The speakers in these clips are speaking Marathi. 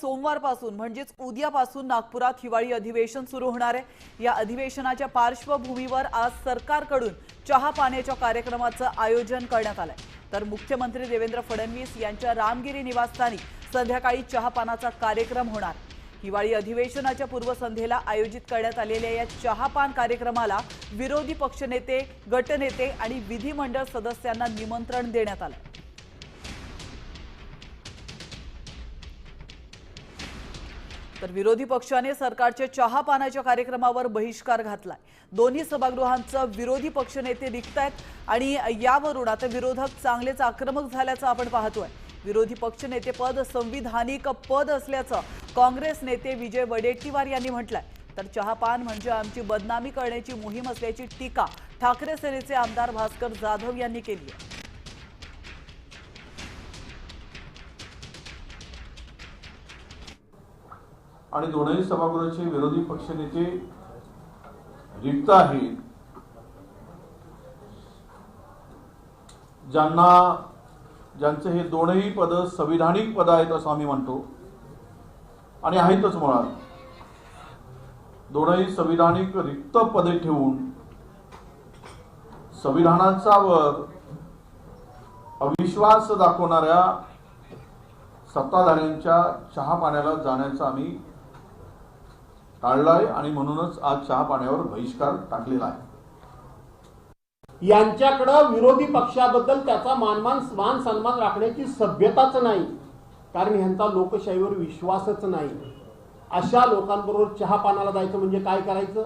सोमवारपासून म्हणजेच उद्यापासून नागपुरात हिवाळी अधिवेशन सुरू होणार आहे. या अधिवेशनाच्या पार्श्वभूमीवर आज सरकारकडून चहा पाण्याच्या कार्यक्रमाचं आयोजन करण्यात आलंय. तर मुख्यमंत्री देवेंद्र फडणवीस यांच्या रामगिरी निवासस्थानी संध्याकाळी चहापानाचा कार्यक्रम होणार. हिवाळी अधिवेशनाच्या पूर्वसंध्येला आयोजित करण्यात आलेल्या या चहापान कार्यक्रमाला विरोधी पक्षनेते गटनेते आणि विधिमंडळ सदस्यांना निमंत्रण देण्यात आलं. तर विरोधी पक्षाने सरकारच्या चहापानाच्या कार्यक्रमावर बहिष्कार घातलाय. दोन्ही सभागृहांचं विरोधी पक्षनेते रिक्त आहेत आणि यावरून आता विरोधक चांगलेच आक्रमक झाल्याचं आपण पाहतोय. विरोधी पक्षनेते पद संविधानिक पद असल्याचं काँग्रेस नेते विजय वडेट्टीवार यांनी म्हटलंय. तर चहापान म्हणजे आमची बदनामी करण्याची मोहीम असल्याची टीका ठाकरे सेनेचे आमदार भास्कर जाधव यांनी केली आहे. आणि दोनही सभागृहाचे विरोधी पक्षनेते रिक्त आहेत. ज्यांना ज्यांचे हे दोनही पद संविधानिक पद आहेत असं आम्ही म्हणतो. आणि आहेतच मुळात. दोनही संविधानिक रिक्त पदे ठेवून संविधानाचा वर अविश्वास दाखवणाऱ्या सत्ताधाऱ्यांच्या चहा पाण्याला जाण्याचा आम्ही टाळलाय आणि म्हणूनच आज चहा पाण्यावर बहिष्कार टाकलेला आहे. यांच्याकडं विरोधी पक्षाबद्दल त्याचा मानमान मान सन्मान राखण्याची सभ्यताच नाही. कारण ह्यांचा लोकशाहीवर विश्वासच नाही. अशा लोकांबरोबर चहा पानाला जायचं म्हणजे काय करायचं?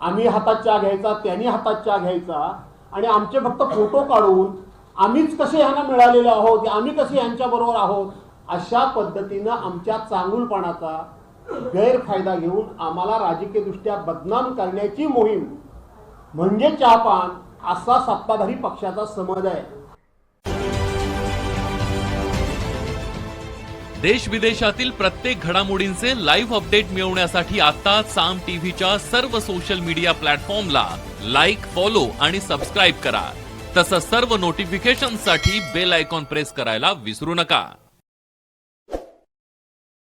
आम्ही हातात चहा घ्यायचा त्यांनी हातात चहा घ्यायचा. आणि आमचे फक्त फोटो काढून आम्हीच कसे ह्यांना मिळालेलो आहोत आम्ही कसे यांच्याबरोबर आहोत? अशा पद्धतीनं आमच्या चांगुलपणाचा गैरफायदा घेऊन आम्हाला राजकीयदृष्ट्या बदनाम करण्याची मोहीम. म्हणजे चहापान असा सत्ताधारी पक्षाचा समज आहे. देश विदेशातील प्रत्येक घडामोडींचे लाईव्ह अपडेट मिळवण्यासाठी आता साम टीव्हीच्या सर्व सोशल मीडिया प्लॅटफॉर्मला लाईक फॉलो आणि सबस्क्राईब करा. तसंच सर्व नोटिफिकेशनसाठी बेल आयकॉन प्रेस करायला विसरू नका.